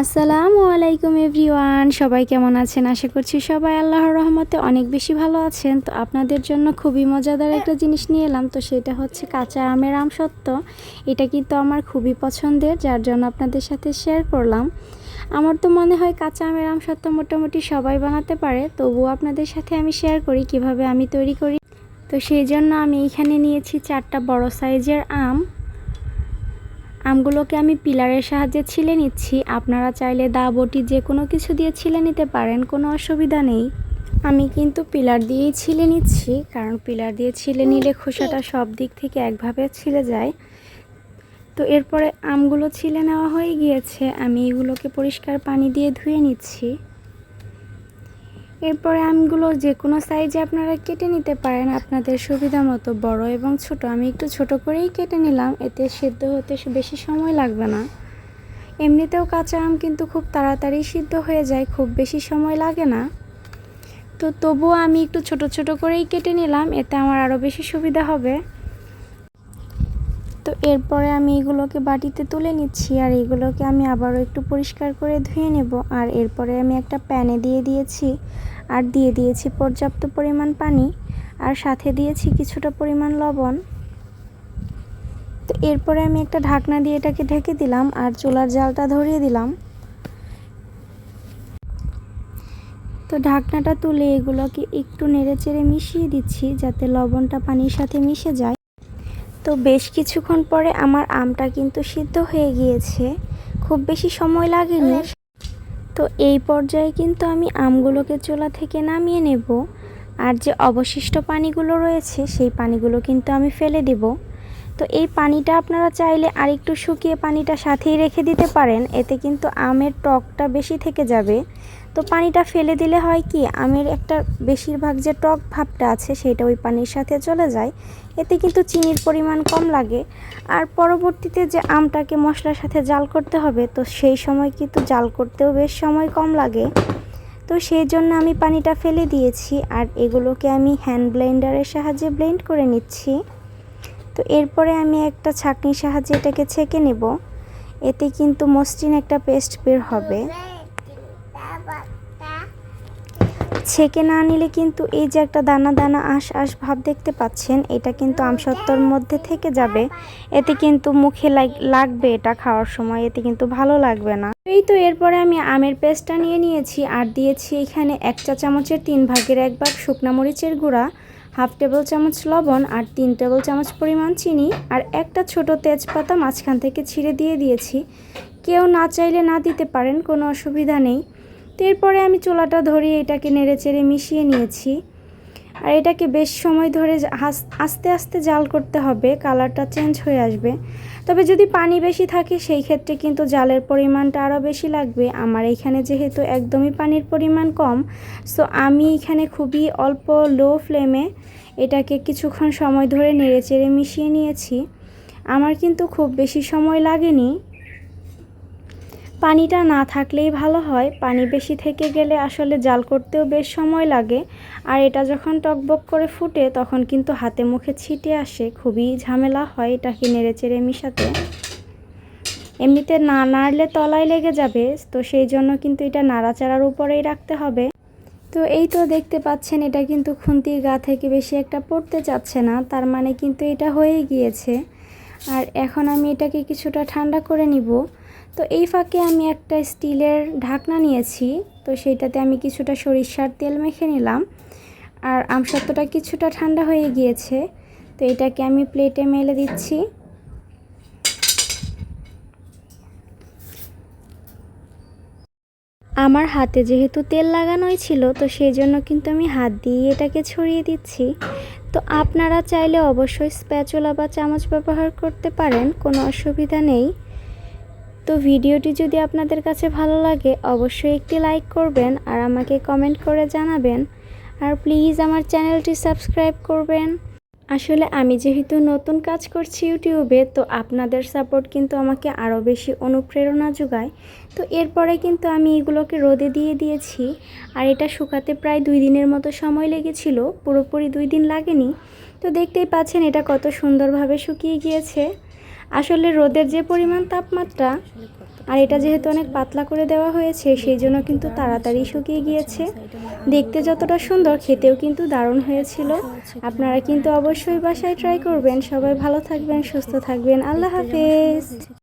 আসসালামু আলাইকুম এভরিওয়ান, সবাই কেমন আছেন? আশা করছি সবাই আল্লাহর রহমতে অনেক বেশি ভালো আছেন। তো আপনাদের জন্য খুবই মজাদার একটা জিনিস নিয়ে এলাম, তো সেটা হচ্ছে কাঁচা আমের আম আমসত্ত্ব এটা কিন্তু আমার খুবই পছন্দের, যার জন্য আপনাদের সাথে শেয়ার করলাম। আমার তো মনে হয় কাঁচা আমের আম আমসত্ত্ব মোটামুটি সবাই বানাতে পারে, তবুও আপনাদের সাথে আমি শেয়ার করি, কীভাবে আমি তৈরি করি। তো সেই জন্য আমি এখানে নিয়েছি চারটা বড় সাইজের আম। আমগুলোকে আমি পিলারের সাহায্যে ছিলে নিচ্ছি। আপনারা চাইলে দা, বটি যে কোনো কিছু দিয়ে ছিলে নিতে পারেন, কোনো অসুবিধা নেই। আমি কিন্তু পিলার দিয়েই ছিলে নিচ্ছি, কারণ পিলার দিয়ে ছিলে নিলে খোসাটা সব দিক থেকে একভাবে ছিলে যায়। তো এরপরে আমগুলো ছিলে নেওয়া হয়ে গিয়েছে, আমি এগুলোকে পরিষ্কার পানি দিয়ে ধুয়ে নিচ্ছি। এরপরে আমগুলো যে কোনো সাইজে আপনারা কেটে নিতে পারেন। আপনাদের সুবিধা মতো বড় এবং ছোট। আমি একটু ছোট করেই কেটে নিলাম। এতে সেদ্ধ হতে বেশি সময় লাগবে না। এমনিতেও কাঁচা আম কিন্তু খুব তাড়াতাড়ি সিদ্ধ হয়ে যায়। খুব বেশি সময় লাগে না। তো তবুও আমি একটু ছোট ছোট করেই কেটে নিলাম। এতে আমার আরও বেশি সুবিধা হবে। তো এরপরে আমি এগুলোকে বাটিতে তুলে নিচ্ছি আর এগুলোকে আমি আবারও একটু পরিষ্কার করে ধুয়ে নেব। আর এরপরে আমি একটা প্যানে দিয়ে দিয়েছি আর দিয়ে দিয়েছি পর্যাপ্ত পরিমাণ পানি আর সাথে দিয়েছি কিছুটা পরিমাণ লবণ। তো এরপরে আমি একটা ঢাকনা দিয়ে এটাকে ঢেকে দিলাম আর চুলার জালটা ধরিয়ে দিলাম। তো ঢাকনাটা তুলে এগুলোকে একটু নেড়ে চেড়ে মিশিয়ে দিচ্ছি যাতে লবণটা পানির সাথে মিশে যায়। তো বেশ কিছুক্ষণ পরে আমার আমটা কিন্তু সিদ্ধ হয়ে গিয়েছে। খুব বেশি সময় লাগেনি। তো এই পর্যায়ে কিন্তু আমি আমগুলোকে চুলা থেকে নামিয়ে নেব। আর যে অবশিষ্ট পানিগুলো রয়েছে, সেই পানিগুলো কিন্তু আমি ফেলে দেব। তো এই পানিটা আপনারা চাইলে আরেকটু শুকিয়ে পানিটা সাথেই রেখে দিতে পারেন। এতে কিন্তু আমের টকটা বেশি থেকে যাবে। তো পানিটা ফেলে দিলে হয় কি, আমের একটা বেশিরভাগ যে টক ভাবটা আছে সেটা ওই পানির সাথে চলে যায়। এতে কিন্তু চিনির পরিমাণ কম লাগে। আর পরবর্তীতে যে আমটাকে মশলার সাথে জাল করতে হবে, তো সেই সময় কিন্তু জাল করতেও বেশ সময় কম লাগে। তো সেই জন্য আমি পানিটা ফেলে দিয়েছি আর এগুলোকে আমি হ্যান্ড ব্লেন্ডারের সাহায্যে ব্লেন্ড করে নিচ্ছি। তো এরপরে আমি একটা ছাঁকনির সাহায্যে এটাকে ছেঁকে নেব। এতে কিন্তু মসৃণ একটা পেস্ট বের হবে। ছেঁকে না নিলে কিন্তু এই যে একটা দানা দানা আশ আশ ভাব দেখতে পাচ্ছেন, এটা কিন্তু আমসত্ত্বর মধ্যে থেকে যাবে। এতে কিন্তু মুখে লাগবে এটা খাওয়ার সময়, এতে কিন্তু ভালো লাগবে না। এই তো এরপরে আমি আমের পেস্টটা নিয়ে নিয়েছি আর দিয়েছি এখানে এক চা চামচের তিন ভাগের এক ভাগ শুকনা মরিচের গুঁড়া, হাফ টেবিল চামচ লবণ আর তিন টেবিল চামচ পরিমাণ চিনি আর একটা ছোট তেজপাতা মাঝখান থেকে ছিঁড়ে দিয়ে দিয়েছি। কেউ না চাইলে না দিতে পারেন, কোনো অসুবিধা নেই। তো এরপরে আমি চোলাটা ধরিয়ে এটাকে নেড়ে চেড়ে মিশিয়ে নিয়েছি। আর এটাকে বেশ সময় ধরে আস্তে আস্তে জাল করতে হবে, কালারটা চেঞ্জ হয়ে আসবে। তবে যদি পানি বেশি থাকে, সেই ক্ষেত্রে কিন্তু জালের পরিমাণটা আরও বেশি লাগবে। আমার এখানে যেহেতু একদমই পানির পরিমাণ কম, সো আমি এখানে খুবই অল্প লো ফ্লেমে এটাকে কিছুক্ষণ সময় ধরে নেড়ে চেড়ে মিশিয়ে নিয়েছি। আমার কিন্তু খুব বেশি সময় লাগেনি। পানিটা না থাকলেই ভালো হয়। পানি বেশি থেকে গেলে আসলে জাল করতেও বেশ সময় লাগে। আর এটা যখন টকবক করে ফুটে, তখন কিন্তু হাতে মুখে ছিটে আসে। খুবই ঝামেলা হয় এটাকে নেড়ে চেড়ে মিশাতে। এমনিতে না নাড়লে তলায় লেগে যাবে, তো সেই জন্য কিন্তু এটা নাড়াচাড়ার উপরেই রাখতে হবে। তো এই তো দেখতে পাচ্ছেন, এটা কিন্তু খুন্তির গা থেকে বেশি একটা পড়তে চাচ্ছে না। তার মানে কিন্তু এটা হয়ে গিয়েছে। আর এখন আমি এটাকে কিছুটা ঠান্ডা করে নিব। তো এই ফাঁকে আমি একটা স্টিলের ঢাকনা নিয়েছি, তো সেইটাতে আমি কিছুটা সরিষার তেল মেখে নিলাম। আর আমসত্ত্বটা কিছুটা ঠান্ডা হয়ে গিয়েছে, তো এটাকে আমি প্লেটে মেলে দিচ্ছি। আমার হাতে যেহেতু তেল লাগানোই ছিল, তো সেই জন্য কিন্তু আমি হাত দিয়ে এটাকে ছড়িয়ে দিচ্ছি। তো আপনারা চাইলে অবশ্যই স্প্যাচুলা বা চামচ ব্যবহার করতে পারেন, কোনো অসুবিধা নেই। তো ভিডিওটি যদি আপনাদের কাছে ভালো লাগে, অবশ্যই একটি লাইক করবেন আর আমাকে কমেন্ট করে জানাবেন। আর প্লিজ আমার চ্যানেলটি সাবস্ক্রাইব করবেন। আসলে আমি যেহেতু নতুন কাজ করছি ইউটিউবে, তো আপনাদের সাপোর্ট কিন্তু আমাকে আরও বেশি অনুপ্রেরণা যোগায়। তো এরপরে কিন্তু আমি এগুলোকে রোদে দিয়ে দিয়েছি। আর এটা শুকাতে প্রায় দুই দিনের মতো সময় লেগেছিল, পুরোপুরি দুই দিন লাগেনি। তো দেখতেই পাচ্ছেন এটা কত সুন্দরভাবে শুকিয়ে গিয়েছে। আসলে রোদের যে পরিমাণ তাপমাত্রা, আর এটা যেহেতু অনেক পাতলা করে দেওয়া হয়েছে, সেই জন্য কিন্তু তাড়াতাড়ি শুকিয়ে গিয়েছে। দেখতে যতটা সুন্দর, খেতেও কিন্তু দারুণ হয়েছিল। আপনারা কিন্তু অবশ্যই বাসায় ট্রাই করবেন। সবাই ভালো থাকবেন, সুস্থ থাকবেন। আল্লাহ হাফেজ।